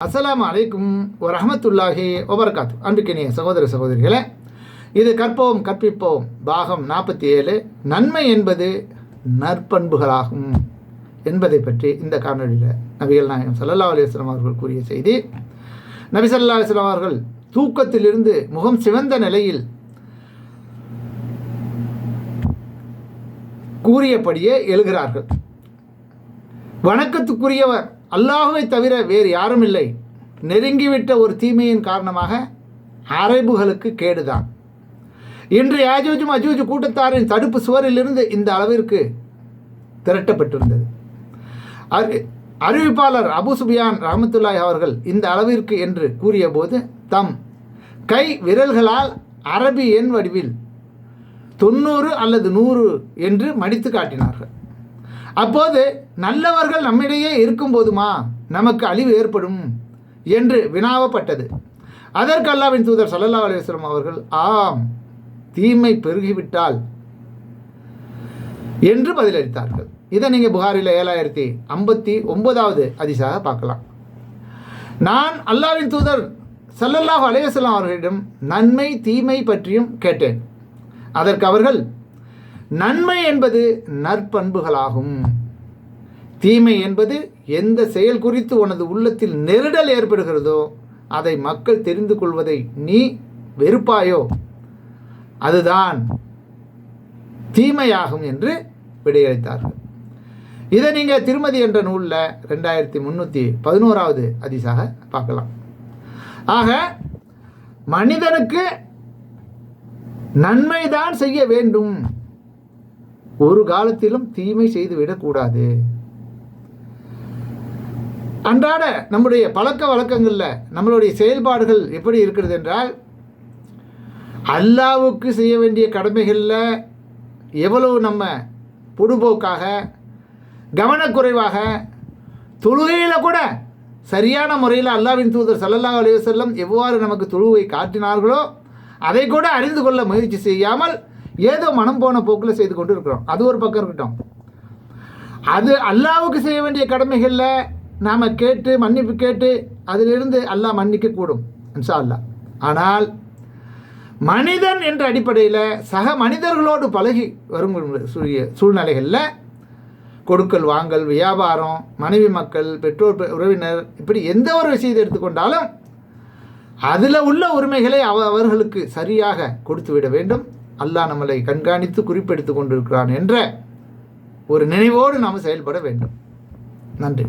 அஸ்லாம் அலைக்கும் ரஹமத்துல்லாஹி ஒபர்காத் அன்புக்கினிய சகோதர சகோதரிகளே இது கற்போம் கற்பிப்போம் பாகம் நாற்பத்தி ஏழு நன்மை என்பது நற்பண்புகளாகும் என்பதை பற்றி இந்த காணொலியில் நபிகள் நாயகம் சல்லல்லா அலுவலாம் அவர்கள் கூறிய செய்தி. நபி சல்லா அலுவலாம் அவர்கள் தூக்கத்திலிருந்து முகம் சிவந்த நிலையில் கூறியபடியே எழுகிறார்கள். வணக்கத்துக்குரியவர் அல்லாஹுவை தவிர வேறு யாரும் இல்லை. நெருங்கிவிட்ட ஒரு தீமையின் காரணமாக அரபுகளுக்கு கேடுதான். இன்று யாஜூஜும் அஜூஜு கூட்டத்தாரின் தடுப்பு சுவரிலிருந்து இந்த அளவிற்கு திரட்டப்பட்டிருந்தது. அறி அறிவிப்பாளர் அபு சுபியான் ரஹமத்துல்லாய் அவர்கள் இந்த அளவிற்கு என்று கூறியபோது தம் கை விரல்களால் அரபி எண் வடிவில் தொண்ணூறு அல்லது நூறு என்று மடித்து காட்டினார்கள். அப்போது நல்லவர்கள் நம்மிடையே இருக்கும்போதுமா நமக்கு அழிவு ஏற்படும் என்று வினாவப்பட்டது. அதற்கு அல்லாவின் தூதர் சல்லல்லா அலுவலம் அவர்கள் ஆம் தீமை பெருகிவிட்டால் என்று பதிலளித்தார்கள். இதை நீங்கள் புகாரில் ஏழாயிரத்தி ஐம்பத்தி ஒன்பதாவது அதிசாக பார்க்கலாம். நான் அல்லாவின் தூதர் சல்லல்லாஹ் அலையசல்லாம் அவர்களிடம் நன்மை தீமை பற்றியும் கேட்டேன். அதற்கு அவர்கள் நன்மை என்பது நற்பண்புகளாகும். தீமை என்பது எந்த செயல் குறித்து உனது உள்ளத்தில் நெருடல் ஏற்படுகிறதோ அதை மக்கள் தெரிந்து கொள்வதை நீ வெறுப்பாயோ? அதுதான் தீமையாகும் என்று விடையளித்தார்கள். இதை நீங்கள் திருமதி என்ற நூலில் ரெண்டாயிரத்தி முந்நூற்றி பதினோராவது அதிசாக பார்க்கலாம். ஆக மனிதனுக்கு நன்மைதான் செய்ய வேண்டும். ஒரு காலத்திலும் தீமை செய்துவிடக்கூடாது. அன்றாட நம்முடைய பழக்க வழக்கங்களில் நம்மளுடைய செயல்பாடுகள் எப்படி இருக்கிறது என்றால் அல்லாவுக்கு செய்ய வேண்டிய கடமைகளில் எவ்வளவு நம்ம பொடுபோக்காக கவனக்குறைவாக தொழுகையில் கூட சரியான முறையில் அல்லாவின் தூதர் சல்லல்லா அலைவசல்லம் எவ்வாறு நமக்கு தொழுவை காட்டினார்களோ அதை கூட அறிந்து கொள்ள முயற்சி செய்யாமல் ஏதோ மனம் போன போக்கில் செய்து கொண்டு இருக்கிறோம் அது ஒரு பக்கம் இருக்கட்டும். அது அல்லாவுக்கு செய்ய வேண்டிய கடமைகளில் நாம் கேட்டு மன்னிப்பு கேட்டு அதிலிருந்து அல்லாஹ் மன்னிக்க கூடும் இன்ஷா அல்லா ஆனால் மனிதன் என்ற அடிப்படையில் சக மனிதர்களோடு பழகி வரும் சூழ்நிலைகளில் கொடுக்கல் வாங்கல் வியாபாரம் மனைவி மக்கள் பெற்றோர் உறவினர் இப்படி எந்த ஒரு விஷயத்தை எடுத்துக்கொண்டாலும் அதில் உள்ள உரிமைகளை அவ அவர்களுக்கு சரியாக கொடுத்து விட வேண்டும். அல்லாஹ் நம்மளை கண்காணித்து குறிப்பெடுத்து கொண்டிருக்கிறான் என்ற ஒரு நினைவோடு நாம் செயல்பட வேண்டும். நன்றி.